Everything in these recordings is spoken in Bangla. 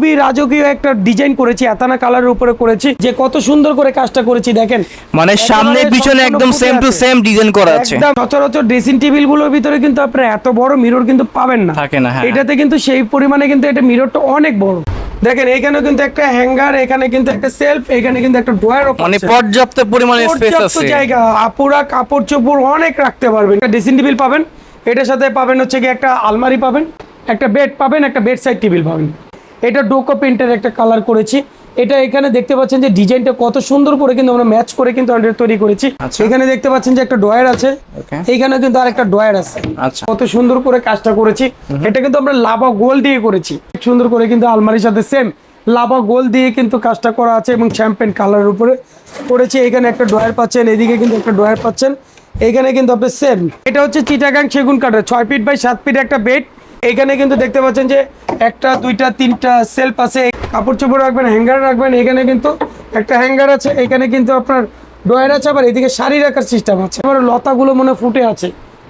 খুবই রাজকীয় একটা ডিজাইন করেছি এতানা কালারের উপরে করেছি যে কত সুন্দর করে কাজটা করেছি দেখেন। মানে সামনে পিছনে একদম সেম টু সেম ডিজাইন করা আছে। একদম সচরাচর ড্রেসিং টেবিলগুলোর ভিতরে কিন্তু আপনার এত বড় মিরর কিন্তু পাবেন না। থাকে না, হ্যাঁ। এটাতে কিন্তু সেই পরিমাণে কিন্তু এটা মিররটা অনেক বড়। দেখেন এখানেও কিন্তু একটা হ্যাঙ্গার এখানে কিন্তু একটা সেলফ এখানে কিন্তু একটা ড্রয়ার মানে পর্যাপ্ত পরিমাণে স্পেস আছে। জায়গা আপুরা কাপড় চোপড় অনেক রাখতে পারবেন। একটা ড্রেসিং টেবিল পাবেন এটার সাথে পাবেন হচ্ছে কি একটা আলমারি পাবেন একটা বেড পাবেন একটা বেড সাইড টেবিল পাবেন। এটা ডোকো প্রিন্টের একটা কালার করেছি। এটা এখানে দেখতে পাচ্ছেন যে ডিজাইনটা কত সুন্দর করে কিন্তু আমরা ম্যাচ করে কিন্তু অলরেডি তৈরি করেছি। আচ্ছা। এখানে দেখতে পাচ্ছেন যে একটা ড্রয়ার আছে. এইখানে কিন্তু আরেকটা ড্রয়ার আছে। আচ্ছা। কত সুন্দর করে কাজটা করেছি। এটা কিন্তু আমরা লাভা গোল দিয়ে করেছি। সুন্দর করে কিন্তু আলমারির সাথে সেম লাভা গোল দিয়ে কিন্তু কাজটা করা আছে এবং চ্যাম্পেন কালারের উপরে করেছি। এখানে একটা ড্রয়ার পাচ্ছেন এদিকে কিন্তু একটা ড্রয়ার পাচ্ছেন। এখানে কিন্তু আপনি সেম এটা হচ্ছে চিটাগাং সেগুন কাঠের ছয় ফিট বাই সাত ফিট একটা বেড এখানে কিন্তু দেখতে পাচ্ছেন যে একটা, দুইটা, তিনটা সেলফ আছে। কাপড় চোপড় রাখবেন হ্যাঙ্গার রাখবেন, এখানে কিন্তু একটা হ্যাঙ্গার আছে, এখানে কিন্তু আপনার ড্রয়ার আছে, আবার এদিকে শাড়ি রাখার সিস্টেম আছে। আবার লতাগুলো মনে ফুটে আছে।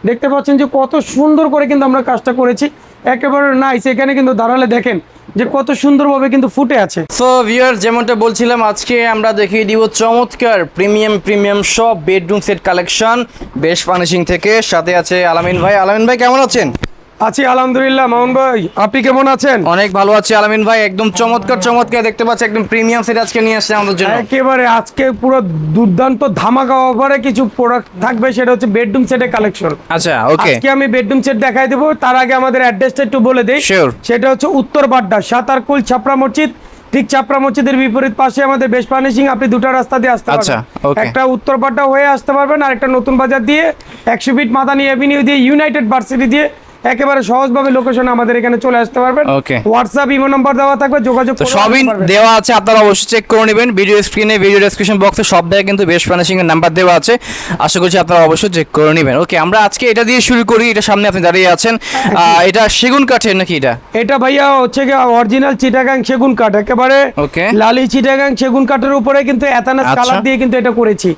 দেখতে পাচ্ছেন যে কত সুন্দর করে কিন্তু আমরা কাজটা করেছি। একেবারে নাইস এখানে কিন্তু দাঁড়ালে দেখেন যে কত সুন্দরভাবে কিন্তু ফুটে আছে। সো ভিউয়ার যেমনটা বলছিলাম, আজকে আমরা দেখিয়ে দিব চমৎকার প্রিমিয়াম প্রিমিয়াম সব বেডরুম সেট কালেকশন বেশ ফার্নিশিং থেকে। সাথে আছে আলামিন ভাই। আলামিন ভাই, কেমন আছেন? আছি আলহামদুলিল্লাহ। মামুন ভাই আপনি কেমন আছেন? অনেক ভালো আছি আলামিন ভাই। একদম চমৎকার চমৎকার। দেখতে পাচ্ছি একদম প্রিমিয়াম সেট আজকে নিয়ে আসছে আমাদের জন্য। একেবারে আজকে পুরো দুর্দান্ত ধামাকা অফারে কিছু প্রোডাক্ট থাকবে সেটা হচ্ছে বেডরুম সেটের কালেকশন আচ্ছা ওকে আজকে আমি বেডরুম সেট দেখাই দেবো তার আগে আমাদের অ্যাড্রেসটা একটু বলে দেই। Sure. সেটা হচ্ছে উত্তর বাড্ডা সাতারকুল ছাপড়া মসজিদ। ঠিক ছাপড়া মসজিদের বিপরীত পাশে আমাদের বেশ ফার্নিশিং আপনি দুটো রাস্তা দিয়ে আসতে আচ্ছা, পারবেন। একটা উত্তর বাড্ডা হয়ে আসতে পারবেন আর একটা নতুন বাজার দিয়ে একশো ফিট মাদানি এভিনিউ দিয়ে ইউনাইটেড ভার্সিটি দিয়ে একেবারে সহজভাবে লোকেশন আমাদের এখানে চলে আসতে পারবেন। Okay. হোয়াটসঅ্যাপ ইমো নাম্বার দেওয়া থাকবে যোগাযোগ সবই দেওয়া আছে আপনারা অবশ্যই চেক করে নেবেন। ভিডিও স্ক্রিনে ভিডিও ডেসক্রিপশন বক্সে সব জায়গায় কিন্তু বেশ ফার্নিশিং এর নাম্বার দেওয়া আছে। আশা করছি আপনারা অবশ্যই চেক করে নেবেন। ওকে আমরা আজকে এটা দিয়ে শুরু করি। এটা সামনে আপনি দাঁড়িয়ে আছেন। আহ, এটা সেগুন কাঠের নাকি এটা? এটা ভাইয়া হচ্ছে গিয়ে অরিজিনাল চিটাগাং সেগুন কাঠ। একেবারে Okay. লালি চিটাগাং সেগুন কাঠের উপরে কিন্তু এথানাস আচ্ছা। কালার দিয়ে কিন্তু এটা করেছি।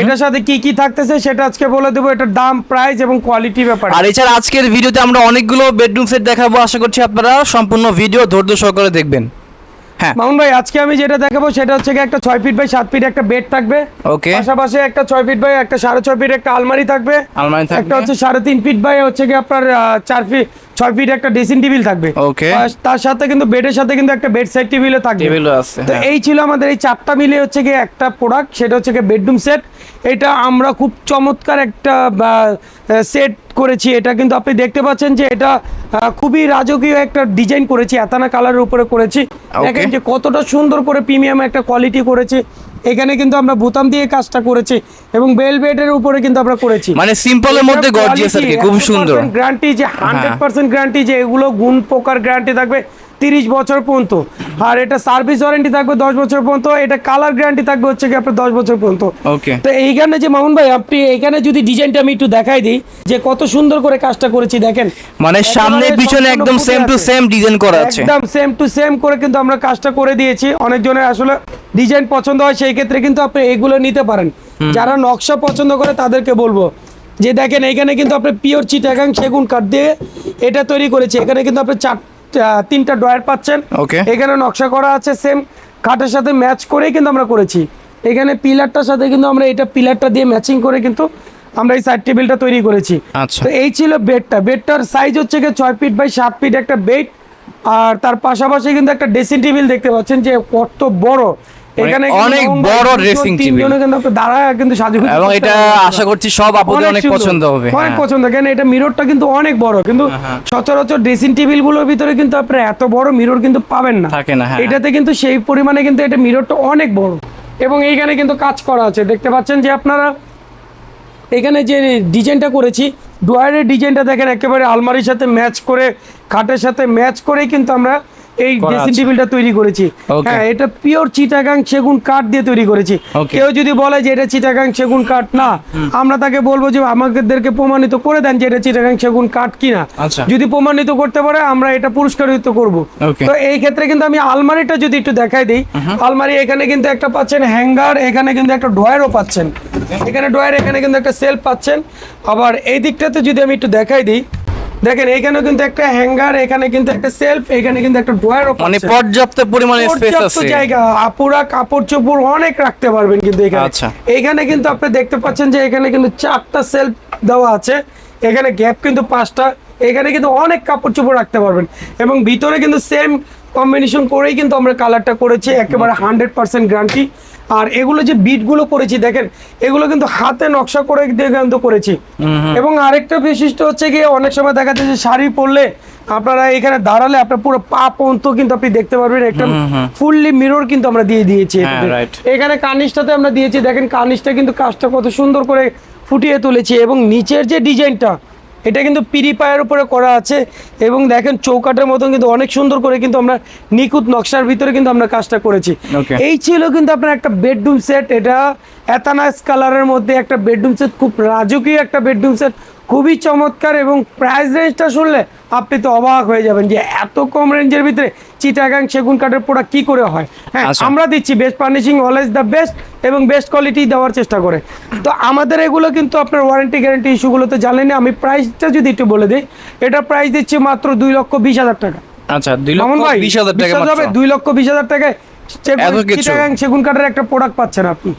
এটার সাথে কি কি থাকতেছে সেটা আজকে বলে দেবো। এটার দাম প্রাইস এবং কোয়ালিটি ব্যাপারে। আর এছাড়া আজকের ভিডিওতে আমরা অনেকগুলো বেডরুম সেট দেখাবো। আশা করছি আপনারা সম্পূর্ণ ভিডিও ধৈর্য সহকারে দেখবেন। হ্যাঁ। মামুন ভাই আজকে আমি যেটা দেখাবো সেটা হচ্ছে একটা ছয় ফিট বাই সাত ফিট একটা বেড থাকবে। ওকে। পাশাপাশি একটা ছয় ফিট বাই একটা সাড়ে ছয় ফিট একটা আলমারি থাকবে। আলমারি থাকবে। একটা হচ্ছে সাড়ে তিন ফিট বাই হচ্ছে গিয়ে আপনার চার ফিট ছয় ফিট একটা ড্রেসিং টেবিল থাকবে. তার সাথে কিন্তু বেডের সাথে কিন্তু একটা বেড সাইড টেবিলও থাকবে। টেবিলও আছে তো হ্যাঁ। এই ছিল আমাদের এই চারটা মিলে হচ্ছে একটা প্রোডাক্ট সেটা হচ্ছে বেডরুম সেট এটা আমরা খুব চমৎকার একটা সেট করেছি এটা কিন্তু আপনি দেখতে পাচ্ছেন যে এটা খুবই রাজকীয় একটা ডিজাইন করেছি এতানা কালারের উপরে করেছি। দেখেন যে কতটা সুন্দর করে প্রিমিয়াম একটা কোয়ালিটি করেছি। এখানে কিন্তু আমরা বোতাম দিয়ে কাজটা করেছি এবং বেল বেডের উপরে কিন্তু আমরা করেছি। মানে সিম্পলের মধ্যে গর্জিয়াস আর কি খুব সুন্দর। গ্যারান্টি যে হান্ড্রেড পার্সেন্ট গ্যারান্টি যে এগুলো গুণ পোকার গ্যারান্টি থাকবে। তিরিশ বছর পর্যন্ত। আর এটা সার্ভিস ওয়ারেন্টি থাকবে দশ বছর পর্যন্ত এটা কালার গ্যারান্টি থাকবে হচ্ছে কি আপনার দশ বছর পর্যন্ত। ওকে তো এইখানে যে মামুন ভাই আপনি এখানে যদি ডিজাইনটা আমি একটু দেখাই দিই যে কত সুন্দর করে কাজটা করেছি দেখেন। মানে সামনে পিছনে একদম সেম টু সেম ডিজাইন করা আছে। একদম সেম টু সেম করে কিন্তু আমরা কাজটা করে দিয়েছি। অনেকজনের আসলে ডিজাইন পছন্দ হয় সেই ক্ষেত্রে কিন্তু আপনি এগুলো নিতে পারেন। যারা নকশা পছন্দ করে তাদেরকে বলব যে দেখেন এখানে কিন্তু আপনি পিওর চিটাগাং সেগুন কাঠ দিয়ে এটা তৈরি করেছি। এখানে কিন্তু আপনি চার তিনটা ড্রয়ার পাচ্ছেন. এখানে নকশা করা আছে সেম কাঠের সাথে ম্যাচ করেই কিন্তু আমরা করেছি। এখানে পিলারটার সাথে কিন্তু আমরা এটা পিলারটা দিয়ে ম্যাচিং করে কিন্তু আমরা এই সাইড টেবিলটা তৈরি করেছি। আচ্ছা। তো এই ছিল বেডটা বেডটার সাইজ হচ্ছে গিয়ে ছয় ফিট বাই সাত ফিট একটা বেড আর তার পাশাপাশি কিন্তু একটা ড্রেসিং টেবিল দেখতে পাচ্ছেন যে কত বড়। এখানে অনেক বড় table। তিনজনে কিন্তু আপনি দাঁড়ায় কিন্তু সাজুগুজু এবং এটা আশা করছি সব আপুদের অনেক পছন্দ হবে অনেক হ্যাঁ। পছন্দ। কেন এটা মিররটা কিন্তু অনেক বড়। কিন্তু সচরাচর ড্রেসিং টেবিলগুলোর ভিতরে কিন্তু আপনার এত বড় মিরর কিন্তু পাবেন না। থাকে না, হ্যাঁ। এটাতে কিন্তু সেই পরিমাণে কিন্তু এটা মিররটা অনেক বড়। এবং এইখানে কিন্তু কাজ করা আছে। দেখতে পাচ্ছেন যে আপনারা এখানে যে ডিজাইনটা করেছি ড্রয়ারের ডিজাইনটা দেখেন একেবারে আলমারির সাথে ম্যাচ করে খাটের সাথে ম্যাচ করে কিন্তু আমরা এই ড্রেসিং টেবিলটা তৈরি করেছি। হ্যাঁ এটা পিওর চিটাগাং সেগুন কাঠ দিয়ে তৈরি করেছি। কেউ যদি বলে যে এটা চিটাগাং সেগুন কাঠ না। আমরা তাকে বলব যে আমাদেরকে প্রমাণিত করে দেন যে এটা চিটাগাং সেগুন কাঠ কিনা। আচ্ছা। যদি প্রমাণিত করতে পারে আমরা এটা পুরস্কারিত করব। তো এই ক্ষেত্রে কিন্তু আমি আলমারিটা যদি একটু দেখাই দিই আলমারি এখানে কিন্তু একটা পাচ্ছেন হ্যাঙ্গার এখানে কিন্তু একটা ড্রয়ারও পাচ্ছেন। এখানে ড্রয়ার এখানে কিন্তু একটা সেলফ পাচ্ছেন। আবার এই দিকটাতে যদি আমি একটু দেখাই দিই দেখেন এখানেও কিন্তু একটা হ্যাঙ্গার এখানে কিন্তু একটা সেলফ এখানে কিন্তু একটা ড্রয়ার মানে পর্যাপ্ত পরিমাণে স্পেস আছে। জায়গা আপুরা কাপড় চোপড় অনেক রাখতে পারবেন কিন্তু এখানে। আচ্ছা। এখানে কিন্তু আপনি দেখতে পাচ্ছেন যে এখানে কিন্তু চারটা সেলফ দেওয়া আছে। এখানে গ্যাপ কিন্তু পাঁচটা। এখানে কিন্তু অনেক কাপড় চোপড় রাখতে পারবেন। এবং ভিতরে কিন্তু সেম কম্বিনেশন করেই কিন্তু আমরা কালারটা করেছি একেবারে হান্ড্রেড পার্সেন্ট গ্যারান্টি আর এগুলো যে বিটগুলো করেছি দেখেন এগুলো কিন্তু হাতে নকশা করে দিয়ে কিন্তু করেছি। এবং আরেকটা বৈশিষ্ট্য হচ্ছে গিয়ে অনেক সময় দেখা যায় যে শাড়ি পরলে আপনারা এখানে দাঁড়ালে আপনার পুরো পা পর্যন্ত কিন্তু আপনি দেখতে পারবেন একটা ফুললি মিরর কিন্তু আমরা দিয়ে দিয়েছি হ্যাঁ, এখানে কার্নিশটাতে আমরা দিয়েছি দেখেন কার্নিশটা কিন্তু কাজটা কত সুন্দর করে ফুটিয়ে তুলেছি এবং নিচের যে ডিজাইনটা এটা কিন্তু পিরি পায়ের উপরে করা আছে এবং দেখেন চৌকাটের মতন কিন্তু অনেক সুন্দর করে কিন্তু আমরা নিখুঁত নকশার ভিতরে কিন্তু আমরা কাজটা করেছি। এই ছিল কিন্তু আপনার একটা বেডরুম সেট এটা এতানাস কালারের মধ্যে একটা বেডরুম সেট খুব রাজকীয় একটা বেডরুম সেট খুবই চমৎকার এবং প্রাইস রেঞ্জটা শুনলে আপনি তো অবাক হয়ে যাবেন যে এত কম রেঞ্জের ভিতরে চিটাগাং সেগুন কাঠের প্রোডাক্ট কি করে হয় হ্যাঁ আচ্ছা। আমরা দিচ্ছি best furnishing always the best এবং বেস্ট কোয়ালিটি দেওয়ার চেষ্টা করে তো আমাদের এগুলো কিন্তু আপনার ওয়ারেন্টি গ্যারান্টি ইস্যুগুলো তো জানেনি আমি প্রাইসটা যদি একটু বলে দিই এটা প্রাইস দিচ্ছি মাত্র দুই লক্ষ বিশ হাজার টাকা আচ্ছা দুই লক্ষ বিশ হাজার টাকা দুই লক্ষ বিশ হাজার টাকায়? চিটাগাং সেগুন কাঠের একটা প্রোডাক্ট পাচ্ছেন আপনি।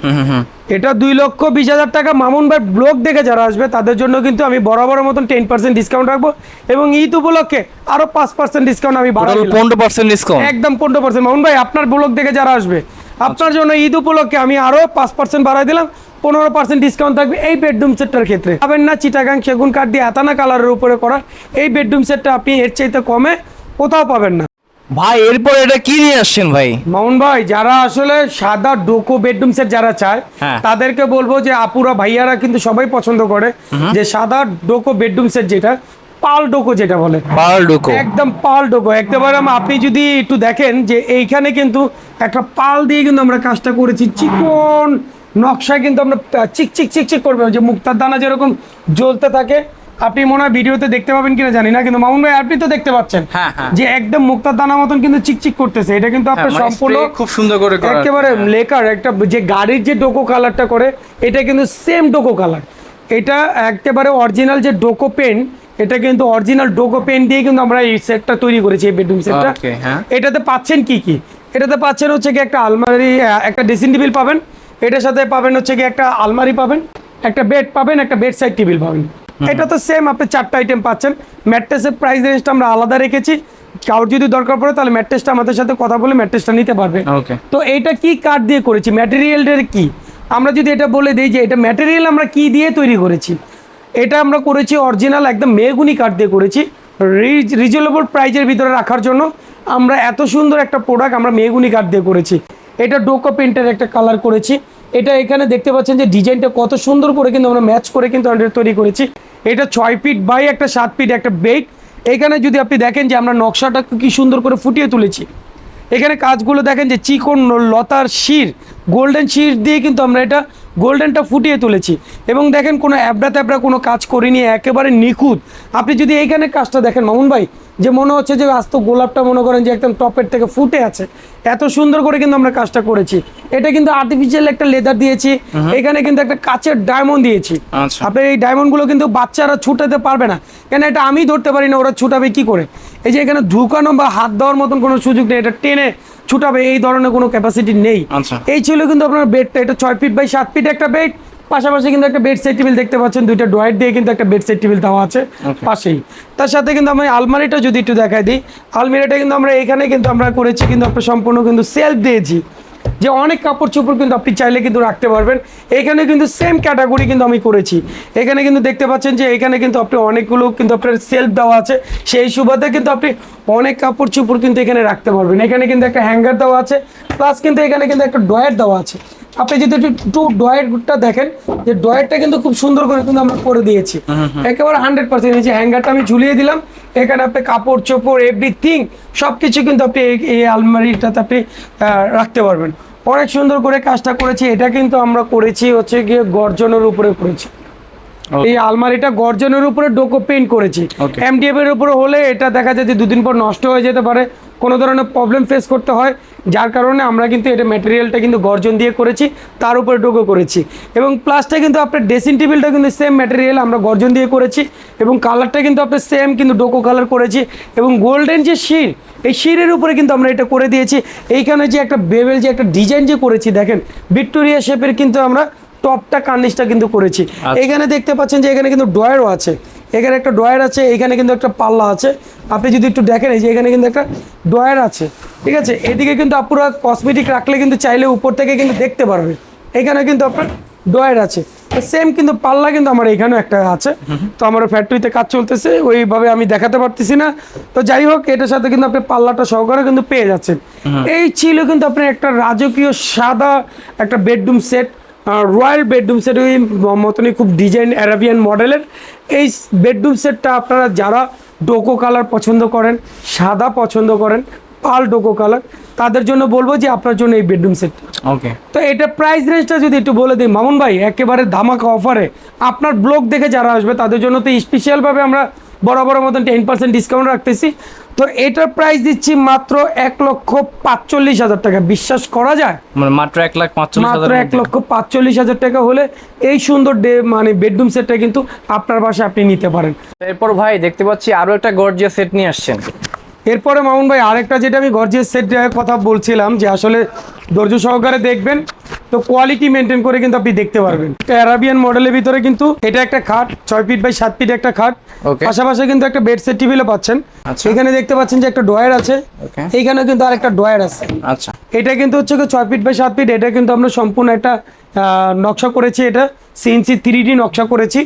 এটা দুই লক্ষ বিশ হাজার টাকা মামুন ভাই ব্লগ দেখে যারা আসবে তাদের জন্য কিন্তু আমি বরাবরের মতন টেন পার্সেন্ট ডিসকাউন্ট রাখব এবং ঈদ উপলক্ষে আরও পাঁচ পার্সেন্ট ডিসকাউন্ট আমি দিলাম। পনেরো পার্সেন্ট ডিসকাউন্ট একদম পনেরো পার্সেন্ট মামুন ভাই আপনার ব্লগ দেখে যারা আসবে আপনার জন্য ঈদ উপলক্ষে আমি আরও পাঁচ পার্সেন্ট বাড়াই দিলাম পনেরো পার্সেন্ট ডিসকাউন্ট থাকবে এই বেডরুম সেটটার ক্ষেত্রে। পাবেন না চিটাগাং সেগুন কাঠ দিয়ে আতানা কালারের উপরে করা এই বেডরুম সেটটা আপনি এর চাইতে কমে কোথাও পাবেন না। ভাই এরপর এটা কি নিয়ে আসছেন ভাই? মামুন ভাই যারা আসলে সাদা ডোকো বেডরুম সেট যারা চায় হ্যাঁ। তাদেরকে বলব যে আপুরা ভাইয়ারা কিন্তু সবাই পছন্দ করে যে সাদা ডোকো বেডরুম সেট যেটা পাল ডোকো যেটা বলে। পার ডুকো। একদম পাল ডোকো। একেবারে আপনি যদি একটু দেখেন যে এইখানে কিন্তু একটা পাল দিয়ে কিন্তু আমরা কাজটা করেছি। চিকন নকশায় কিন্তু আমরা চিক চিক চিক চিক করবে। যে মুক্তার দানা যেরকম জ্বলতে থাকে আপনি মনে হয় ভিডিওতে দেখতে পাবেন কিনা জানি না কিন্তু মামুন ভাই আপনি তো দেখতে পাচ্ছেন হ্যাঁ, হ্যাঁ। যে একদম মুক্তার দানা মতন কিন্তু চিকচিক করতেছে। এটা কিন্তু আপনার মানে সম্পূর্ণ খুব সুন্দর করে একেবারে লেকার একটা যে গাড়ির যে ডোকো কালারটা করে এটা কিন্তু সেম ডোকো কালার এটা একেবারে অরিজিনাল যে ডোকো পেন এটা কিন্তু অরিজিনাল ডোকো পেন দিয়ে কিন্তু আমরা এই সেটটা তৈরি করেছি এই বেডরুম সেটটা হ্যাঁ। এটাতে পাচ্ছেন কি কি? এটাতে পাচ্ছেন হচ্ছে কি একটা আলমারি একটা ড্রেসিং টেবিল পাবেন। এটার সাথে পাবেন হচ্ছে কি একটা আলমারি পাবেন একটা বেড পাবেন একটা বেড সাইড টেবিল পাবেন। এটা তো সেম আপনি চারটা আইটেম পাচ্ছেন। ম্যাট্রেসের প্রাইস রেঞ্জটা আমরা আলাদা রেখেছি। কারোর যদি দরকার পড়ে তাহলে ম্যাট্রেসটা আমাদের সাথে কথা বলে ম্যাট্রেসটা নিতে পারবে। তো এইটা কি কাঠ দিয়ে করেছি? ম্যাটেরিয়ালটার কি? আমরা যদি এটা বলে দিই যে এটা ম্যাটেরিয়াল আমরা কি দিয়ে তৈরি করেছি? এটা আমরা করেছি অরিজিনাল একদম মেগুনি কাঠ দিয়ে করেছি। রিজনেবল প্রাইজের ভিতরে রাখার জন্য আমরা এত সুন্দর একটা প্রোডাক্ট আমরা মেগুনি কাঠ দিয়ে করেছি। এটা ডোকো পেন্টের একটা কালার করেছি। এটা এখানে দেখতে পাচ্ছেন যে ডিজাইনটা কত সুন্দর করে কিন্তু আমরা ম্যাচ করে কিন্তু আমরা তৈরি করেছি। এটা ছয় ফিট বাই একটা সাত ফিট একটা বেড এখানে যদি আপনি দেখেন যে আমরা নকশাটা কি সুন্দর করে ফুটিয়ে তুলেছি। এখানে কাজগুলো দেখেন যে চিকন লতার শির, গোল্ডেন শির দিয়ে কিন্তু আমরা এটা গোল্ডেনটা ফুটিয়ে তুলেছি। এবং দেখেন কোনো অ্যাবড়া ট্যাবড়া কোনো কাজ করিনি একেবারে নিখুঁত। আপনি যদি এইখানে কাজটা দেখেন মামুন ভাই যে মনে হচ্ছে যে আস্ত গোলাপটা মনে করেন যে একদম টপের থেকে ফুটে আছে এত সুন্দর করে কিন্তু আমরা কাজটা করেছি। এটা কিন্তু আর্টিফিশিয়াল একটা লেদার দিয়েছি এখানে কিন্তু একটা কাচের ডায়মন্ড দিয়েছি। আচ্ছা। আপনার এই ডায়মন্ডগুলো কিন্তু বাচ্চারা ছুটাতে পারবে না। কেন এটা আমি ধরতে পারি না ওরা ছুটাবে কি করে? এই যে এখানে ঢুকানো বা হাত দেওয়ার মতন কোনো সুযোগ নেই এটা টেনে ছুটাবে এই ধরনের কোনো ক্যাপাসিটি নেই। আচ্ছা। এই ছিল কিন্তু আপনার বেডটা এটা ছয় ফিট বাই সাত ফিট একটা বেড পাশাপাশি কিন্তু একটা বেড সেট টেবিল দেখতে পাচ্ছেন দুইটা ডোয়াইট দিয়ে কিন্তু একটা বেড সেট টেবিল দেওয়া আছে পাশেই। তার সাথে কিন্তু আমি আলমারিটা যদি একটু দেখাই দিই আলমারিটা কিন্তু আমরা এখানে কিন্তু আমরা করেছি কিন্তু আপনার সম্পূর্ণ কিন্তু সেলফ দিয়েছি। যে অনেক কাপড় চোপড় কিন্তু আপনি চাইলে কিন্তু রাখতে পারবেন। এখানে কিন্তু সেম ক্যাটাগরি কিন্তু আমি করেছি। এখানে কিন্তু দেখতে পাচ্ছেন যে এখানে কিন্তু আপনি অনেকগুলো কিন্তু আপনার সেলফ দেওয়া আছে। সেই সুবাদে কিন্তু আপনি অনেক কাপড় চোপড় কিন্তু এখানে রাখতে পারবেন। এখানে কিন্তু একটা হ্যাঙ্গার দেওয়া আছে প্লাস কিন্তু এখানে কিন্তু একটা ড্রয়ার দেওয়া আছে। আপনি যদি একটু ড্রয়ারটা দেখেন যে ড্রয়ারটা কিন্তু খুব সুন্দর করে কিন্তু আমরা করে দিয়েছি। একেবারে হান্ড্রেড পার্সেন্ট এই যে হ্যাঙ্গারটা আমি ঝুলিয়ে দিলাম। এখানে আপনি কাপড় চোপড় এভরিথিং সব কিছু কিন্তু আপনি এই- আলমারিটাতে আপনি রাখতে পারবেন। অনেক সুন্দর করে কাজটা করেছি এটা কিন্তু আমরা করেছি হচ্ছে গিয়ে গর্জনের উপরে করেছি। এই আলমারিটা গর্জনের উপরে ডোকো পেন্ট করেছি. এমডিএফ এর উপরে হলে এটা দেখা যায় যে দুদিন পর নষ্ট হয়ে যেতে পারে কোনো ধরনের প্রবলেম ফেস করতে হয়। যার কারণে আমরা কিন্তু এটা ম্যাটেরিয়ালটা কিন্তু গর্জন দিয়ে করেছি তার উপরে ডোকো করেছি। এবং প্লাসটা কিন্তু আপনার ড্রেসিং টেবিলটা কিন্তু সেম ম্যাটেরিয়াল আমরা গর্জন দিয়ে করেছি এবং কালারটা কিন্তু আপনার সেম কিন্তু ডোকো কালার করেছি এবং গোল্ডেন যে শির এই শিরের উপরে কিন্তু আমরা এটা করে দিয়েছি। এইখানে যে একটা বেবেল যে একটা ডিজাইন যে করেছি দেখেন ভিক্টোরিয়া শেপের কিন্তু আমরা টপটা কার্নিশটা কিন্তু করেছি। এখানে দেখতে পাচ্ছেন যে এখানে কিন্তু ড্রয়ারও আছে। এখানে একটা ড্রয়ার আছে এখানে কিন্তু একটা পাল্লা আছে। আপনি যদি একটু দেখেন এই যে এখানে কিন্তু একটা ড্রয়ার আছে। ঠিক আছে? এদিকে কিন্তু আপুরা কসমেটিক রাখলে কিন্তু চাইলে উপর থেকে কিন্তু দেখতে পারবে। এখানে কিন্তু আপনার ড্রয়ার আছে। সেম কিন্তু পাল্লা কিন্তু আমার এখানেও একটা আছে। তো আমার ফ্যাক্টরিতে কাজ চলতেছে, ওইভাবে আমি দেখাতে পারতেছি না। তো যাই হোক, এটার সাথে কিন্তু আপনি পাল্লাটা সহকারে কিন্তু পেয়ে যাচ্ছেন। এই ছিল কিন্তু আপনার একটা রাজকীয় সাদা একটা bedroom set royal bedroom set ওই মতনই খুব ডিজাইন অ্যারাবিয়ান মডেলের এই বেডরুম সেটটা আপনারা যারা ডোকো কালার পছন্দ করেন, সাদা পছন্দ করেন পাল ডোকো কালার। তাদের জন্য বলব যে আপনার জন্য এই বেডরুম সেটটা ওকে তো এটা প্রাইস রেঞ্জটা যদি একটু বলে দিই মামুন ভাই একেবারে ধামাকা অফারে আপনার ব্লগ দেখে যারা আসবে তাদের জন্য তো স্পেশালভাবে আমরা বরাবর মতন টেন পার্সেন্ট ডিসকাউন্ট রাখতেছি। তো এটার প্রাইস দিচ্ছি মাত্র এক লক্ষ পাঁচচল্লিশ হাজার টাকা। বিশ্বাস করা যায়? মানে মাত্র এক লাখ পাঁচচল্লিশ মাত্র এক লক্ষ পাঁচচল্লিশ হাজার টাকা হলে এই সুন্দর ডে মানে বেডরুম সেটটা কিন্তু আপনার বাসায় আপনি নিতে পারেন। এরপর ভাই দেখতে পাচ্ছি আরও একটা গর্জিয়াস সেট নিয়ে আসছেন। এরপরে মামুন ভাই আরেকটা যেটা আমি গর্জিয়াস সেট কথা বলছিলাম যে আসলে ধৈর্য সহকারে দেখবেন তো কোয়ালিটি মেনটেন করে কিন্তু আপনি দেখতে পারবেন। অ্যারাবিয়ান মডেলের ভিতরে কিন্তু এটা একটা খাট ছয় ফিট বাই সাত ফিট একটা খাট. পাশাপাশি কিন্তু একটা বেড সেট টেবিলও পাচ্ছেন। আচ্ছা। এখানে দেখতে পাচ্ছেন যে একটা ড্রয়ার আছে. এইখানেও কিন্তু আরেকটা ড্রয়ার আছে। আচ্ছা। এটা কিন্তু হচ্ছে ছয় ফিট বাই সাত ফিট এটা কিন্তু আমরা সম্পূর্ণ একটা আহ, নকশা করেছি এটা। সিএনসি থ্রি ডি নকশা করেছি।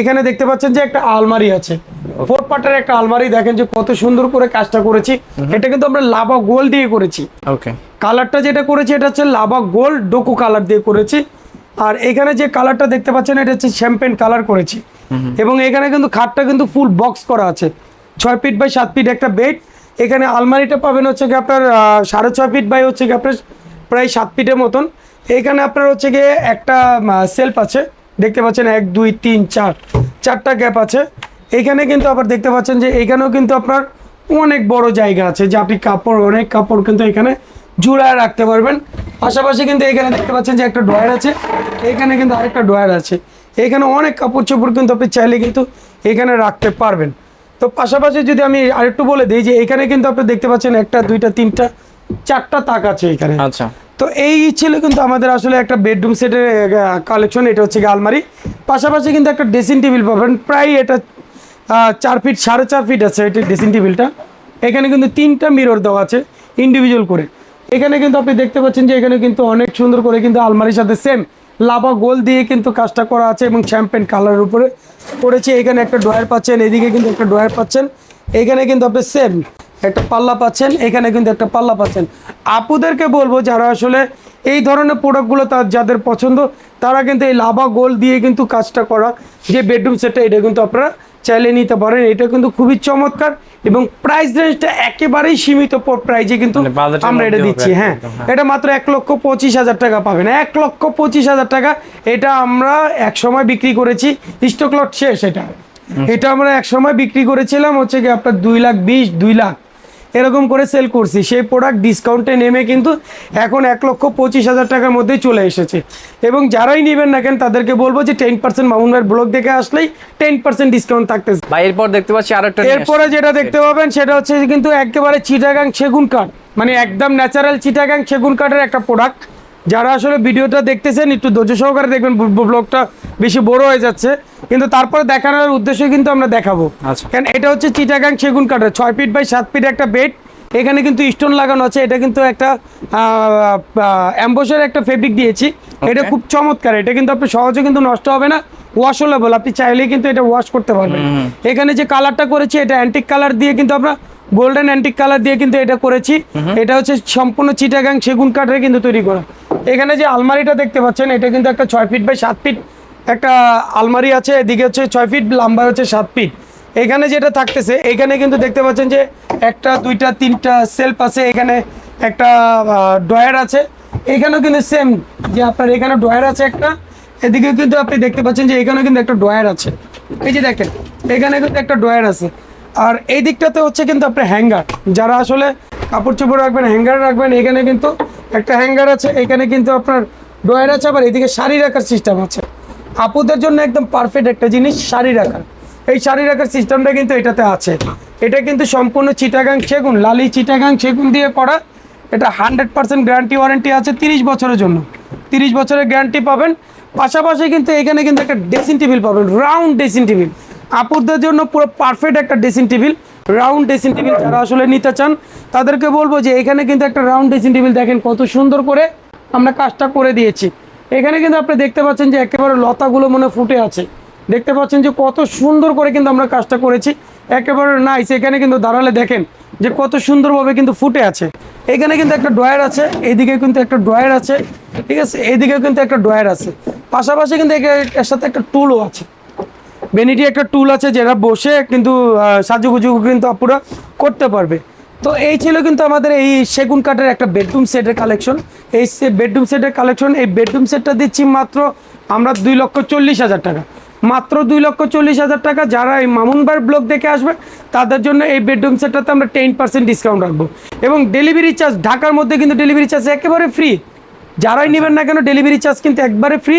এখানে দেখতে পাচ্ছেন যে একটা আলমারি আছে। ফোর পার্টের একটা আলমারি দেখেন যে কত সুন্দর করে কাজটা করেছি। এটা কিন্তু আমরা লাভা গোল দিয়ে করেছি। ওকে কালারটা যেটা করেছি এটা হচ্ছে লাভা গোল্ড ডোকো কালার দিয়ে করেছি। আর এখানে যে কালারটা দেখতে পাচ্ছেন এটা হচ্ছে শ্যাম্পেন কালার করেছি। এবং এখানে কিন্তু খাটটা কিন্তু ফুল বক্স করা আছে। ছয় ফিট বাই সাত ফিট একটা বেড। এখানে আলমারিটা পাবেন হচ্ছে কি আপনার সাড়ে ছয় ফিট বাই হচ্ছে কি আপনার প্রায় সাত ফিটের মতন। এখানে আপনার হচ্ছে গিয়ে একটা সেলফ আছে। দেখতে পাচ্ছেন এক, দুই, তিন, চার। চারটা গ্যাপ আছে। এখানে কিন্তু আবার দেখতে পাচ্ছেন যে এখানেও কিন্তু আপনার অনেক বড় জায়গা আছে যে আপনি কাপড়, অনেক কাপড় কিন্তু এখানে জুড়ায় রাখতে পারবেন। পাশাপাশি কিন্তু এখানে দেখতে পাচ্ছেন যে একটা ড্রয়ার আছে। এখানে কিন্তু আরেকটা ড্রয়ার আছে। এখানে অনেক কাপড় চোপড় কিন্তু আপনি চাইলে কিন্তু এখানে রাখতে পারবেন। তো পাশাপাশি যদি আমি আরেকটু বলে দিই যে এখানে কিন্তু আপনি দেখতে পাচ্ছেন একটা, দুইটা, তিনটা চারটা তাক আছে এখানে। আচ্ছা। তো এই ছিল কিন্তু আমাদের আসলে একটা বেডরুম সেটের কালেকশন এটা হচ্ছে আলমারি। পাশাপাশি কিন্তু একটা ড্রেসিং টেবিল পাবেন প্রায় এটা চার ফিট সাড়ে চার ফিট আছে এটা ড্রেসিং টেবিলটা এখানে কিন্তু তিনটা মিরর দেওয়া আছে ইন্ডিভিজুয়াল করে। এখানে কিন্তু আপনি দেখতে পাচ্ছেন যে এখানে কিন্তু অনেক সুন্দর করে কিন্তু আলমারির সাথে সেম লাভা গোল দিয়ে কিন্তু কাজটা করা আছে এবং শ্যাম্পেন কালারের উপরে করেছে এখানে একটা ড্রয়ার পাচ্ছেন এদিকে কিন্তু একটা ড্রয়ার পাচ্ছেন। এখানে কিন্তু আপনি সেম একটা পাল্লা পাচ্ছেন এখানে কিন্তু একটা পাল্লা পাচ্ছেন। আপুদেরকে বলব যারা আসলে এই ধরনের প্রোডাক্টগুলো তার যাদের পছন্দ তারা কিন্তু এই লাভা গোল দিয়ে কিন্তু কাজটা করা। যে বেডরুম সেটটা এটা কিন্তু আপনারা চাইলে নিতে পারেন। এটা কিন্তু খুবই চমৎকার এবং প্রাইস রেঞ্জটা একেবারেই সীমিত প্রাইজে কিন্তু মানে আমরা এটা দিচ্ছি হ্যাঁ। হ্যাঁ। এটা মাত্র এক লক্ষ পঁচিশ হাজার টাকা পাবেন। এক লক্ষ পঁচিশ হাজার টাকা এটা আমরা এক সময় বিক্রি করেছি। স্টক লট শেষ এটা। এটা আমরা এক সময় বিক্রি করেছিলাম হচ্ছে কি আপনার দুই লাখ বিশ দুই লাখ। এরকম করে সেল করছি। সেই প্রোডাক্ট ডিসকাউন্টে নেমে কিন্তু এখন এক লক্ষ পঁচিশ হাজার টাকার মধ্যে চলে এসেছে। এবং যারাই নেবেন না কেন তাদেরকে বলব যে টেন পার্সেন্ট মামুন ভাইয়ের ব্লগ দেখে আসলেই টেন পার্সেন্ট ডিসকাউন্ট থাকতে ভাই এরপর দেখতে পাচ্ছি আর একটা এরপরে যেটা দেখতে পাবেন সেটা হচ্ছে কিন্তু একেবারে চিটাগাং সেগুন কাঠ মানে একদম ন্যাচারাল চিটাগাং সেগুন কাঠের একটা প্রোডাক্ট যারা আসলে ভিডিওটা দেখতেছেন একটু ধৈর্য সহকারে দেখবেন ব্লগটা বেশি বড় হয়ে যাচ্ছে। কিন্তু তারপরে দেখানোর উদ্দেশ্যে কিন্তু আমরা দেখাবো। আচ্ছা। কারণ এটা হচ্ছে চিটাগাং সেগুন কাঠের ছয় ফিট বাই সাত ফিট একটা বেড। এখানে কিন্তু স্টোন লাগানো আছে এটা কিন্তু একটা অ্যাম্বোসের একটা ফেব্রিক দিয়েছি। এটা খুব চমৎকার এটা কিন্তু আপনি সহজে কিন্তু নষ্ট হবে না। ওয়াশেবল আপনি চাইলেই কিন্তু এটা ওয়াশ করতে পারবেন। এখানে যে কালারটা করেছি এটা অ্যান্টিক কালার দিয়ে কিন্তু আমরা গোল্ডেন অ্যান্টিক কালার দিয়ে কিন্তু এটা করেছি। এটা হচ্ছে সম্পূর্ণ চিটাগাং সেগুন কাঠের কিন্তু তৈরি করা। এখানে যে আলমারিটা দেখতে পাচ্ছেন, এটা কিন্তু একটা ছয় ফিট বাই সাত ফিট একটা আলমারি আছে, এদিকে হচ্ছে ছয় ফিট লম্বা হচ্ছে সাত ফিট। এখানে যেটা থাকতেছে, এখানে কিন্তু দেখতে পাচ্ছেন যে একটা, দুইটা, তিনটা সেলফ আছে, এখানে একটা ড্রয়ার আছে। এখানেও কিন্তু সেম যে আপনার এখানে ড্রয়ার আছে একটা এদিকে কিন্তু আপনি দেখতে পাচ্ছেন যে এখানে কিন্তু একটা ড্রয়ার আছে। এই যে দেখেন, এখানে কিন্তু একটা ড্রয়ার আছে। আর এই দিকটাতে হচ্ছে কিন্তু আপনার হ্যাঙ্গার, যারা আসলে কাপড় চোপড় রাখবেন, হ্যাঙ্গার রাখবেন, এখানে কিন্তু একটা হ্যাঙ্গার আছে, এখানে কিন্তু আপনার ড্রয়ার আছে, আবার এদিকে শাড়ি রাখার সিস্টেম আছে। আপুদের জন্য একদম পারফেক্ট একটা জিনিস, শাড়ি রাখার। এই শাড়ি রাখার সিস্টেমটা কিন্তু এটাতে আছে। এটা কিন্তু সম্পূর্ণ চিটাগাং সেগুন, লালি চিটাগাং সেগুন দিয়ে করা। এটা হান্ড্রেড পার্সেন্ট গ্যারান্টি ওয়ারেন্টি আছে তিরিশ বছরের জন্য। তিরিশ বছরের গ্যারান্টি পাবেন। পাশাপাশি কিন্তু এখানে কিন্তু একটা ড্রেসিং টেবিল পাবেন রাউন্ড ড্রেসিং টেবিল আপুরদের জন্য পুরো পারফেক্ট একটা dressing table round dressing table যারা আসলে নিতে চান, তাদেরকে বলব যে এখানে কিন্তু একটা রাউন্ড ড্রেসিং টেবিল দেখেন কত সুন্দর করে আমরা কাজটা করে দিয়েছি। এখানে কিন্তু আপনি দেখতে পাচ্ছেন যে একেবারে লতাগুলো মনে ফুটে আছে। দেখতে পাচ্ছেন যে কত সুন্দর করে কিন্তু আমরা কাজটা করেছি। একেবারে নাইস এখানে কিন্তু দাঁড়ালে দেখেন যে কত সুন্দরভাবে কিন্তু ফুটে আছে। এখানে কিন্তু একটা ড্রয়ার আছে এইদিকে কিন্তু একটা ড্রয়ার আছে, ঠিক আছে? এইদিকে কিন্তু একটা ড্রয়ার আছে। পাশাপাশি কিন্তু এর সাথে একটা টুলও আছে। বেনিটি একটা টুল আছে যেটা বসে কিন্তু সাজুগুজু কিন্তু আপুরা করতে পারবে। তো এই ছিল কিন্তু আমাদের এই সেগুন কাঠের একটা বেডরুম সেটের কালেকশন এই সে বেডরুম সেটের কালেকশন এই বেডরুম সেটটা দিচ্ছি মাত্র আমরা দুই লক্ষ চল্লিশ হাজার টাকা। মাত্র দুই লক্ষ চল্লিশ হাজার টাকা যারা এই মামুনবার ব্লক দেখে আসবে, তাদের জন্য এই বেডরুম সেটটাতে আমরা টেন পার্সেন্ট ডিসকাউন্ট রাখব। এবং ডেলিভারি চার্জ ঢাকার মধ্যে কিন্তু ডেলিভারি চার্জ একেবারে ফ্রি যারাই নেবেন না কেন ডেলিভারি চার্জ কিন্তু একবারে ফ্রি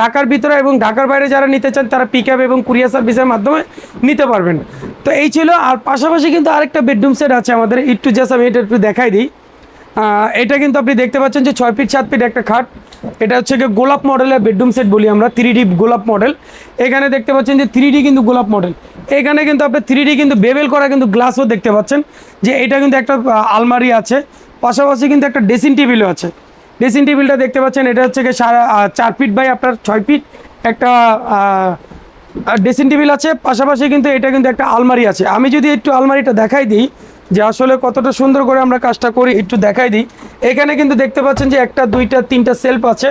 ঢাকার ভিতরে এবং ঢাকার বাইরে যারা নিতে চান তারা পিক আপ এবং কুরিয়ার সার্ভিসের মাধ্যমে নিতে পারবেন। তো এই ছিল আর পাশাপাশি কিন্তু আরেকটা বেডরুম সেট আছে আমাদের। একটু জাস্ট আমি এটা একটু দেখাই দিই। এটা কিন্তু আপনি দেখতে পাচ্ছেন যে ছয় ফিট সাত ফিট একটা খাট। এটা হচ্ছে গিয়ে গোলাপ মডেলের বেডরুম সেট বলি আমরা থ্রি ডি গোলাপ মডেল। এখানে দেখতে পাচ্ছেন যে থ্রি ডি কিন্তু গোলাপ মডেল। এখানে কিন্তু আপনি থ্রি ডি কিন্তু বেবেল করা কিন্তু গ্লাসও দেখতে পাচ্ছেন। যে এটা কিন্তু একটা আলমারি আছে। পাশাপাশি কিন্তু একটা ড্রেসিং টেবিলও আছে। ড্রেসিং টেবিলটা দেখতে পাচ্ছেন, এটা হচ্ছে চার ফিট বাই আপনার ছয় ফিট একটা ড্রেসিং টেবিল আছে। পাশাপাশি কিন্তু এটা কিন্তু একটা আলমারি আছে। আমি যদি একটু আলমারিটা দেখাই দিই, যে আসলে কতটা সুন্দর করে আমরা কাজটা করি, একটু দেখাই দিই। এখানে কিন্তু দেখতে পাচ্ছেন যে একটা, দুইটা, তিনটা সেলফ আছে।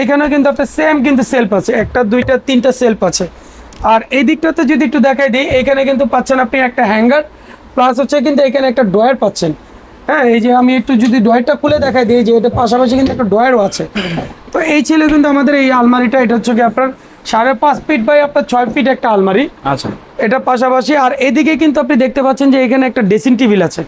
এইখানেও কিন্তু আপনার সেম কিন্তু সেলফ আছে। একটা, দুইটা, তিনটা সেলফ আছে। আর এই দিকটাতে যদি একটু দেখাই দিই এখানে কিন্তু পাচ্ছেন আপনি একটা হ্যাঙ্গার প্লাস হচ্ছে কিন্তু এখানে একটা ড্রয়ার পাচ্ছেন। হ্যাঁ এই যে আমি একটু যদি ড্রয়ারটা খুলে দেখাই দিই যে এটা পাশাপাশি কিন্তু একটা ড্রয়ারও আছে। তো এই ছিল কিন্তু আমাদের এই আলমারিটা এটা হচ্ছে কি আপনার সাড়ে পাঁচ ফিট বাই আপনার ছয় ফিট একটা আলমারি। আচ্ছা। এটা পাশাপাশি আর এদিকে কিন্তু আপনি দেখতে পাচ্ছেন যে এখানে একটা ড্রেসিং টেবিল আছে।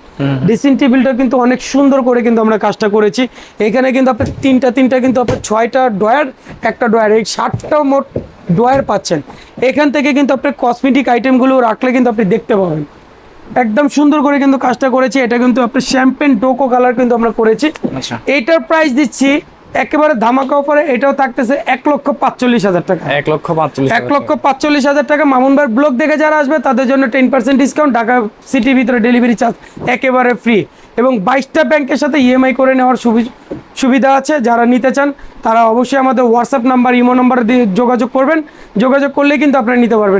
ড্রেসিং টেবিলটা কিন্তু অনেক সুন্দর করে কিন্তু আমরা কাজটা করেছি। এখানে কিন্তু আপনি তিনটা তিনটা কিন্তু আপনার ছয়টা ড্রয়ার একটা ড্রয়ার এই ষাটটা মোট ড্রয়ার পাচ্ছেন। এখান থেকে কিন্তু আপনি কসমেটিক আইটেমগুলো রাখলে কিন্তু আপনি দেখতে পাবেন। একদম সুন্দর করে কিন্তু কাজটা করেছি। এটা কিন্তু আপনি শ্যাম্পেন ডোকো কালার কিন্তু আমরা করেছি। আচ্ছা। এইটার প্রাইস দিচ্ছি একেবারে ধামাকা অফারে এটাও থাকতেছে এক লক্ষ পাঁচচল্লিশ হাজার টাকা। এক লক্ষ পাঁচচল্লিশ এক লক্ষ পাঁচচল্লিশ হাজার টাকা। মামুনবার ব্লক দেখে যারা আসবে তাদের জন্য টেন পার্সেন্ট ডিসকাউন্ট ঢাকা সিটির ভিতরে ডেলিভারি চার্জ একেবারে ফ্রি এবং বাইশটা ব্যাংকের সাথে ইএমআই করে নেওয়ার সুবি- সুবিধা আছে। যারা নিতে চান তারা অবশ্যই আমাদের হোয়াটসঅ্যাপ নাম্বার ইমো নাম্বার দিয়ে যোগাযোগ করবেন। যোগাযোগ করলেই কিন্তু আপনারা নিতে পারবেন।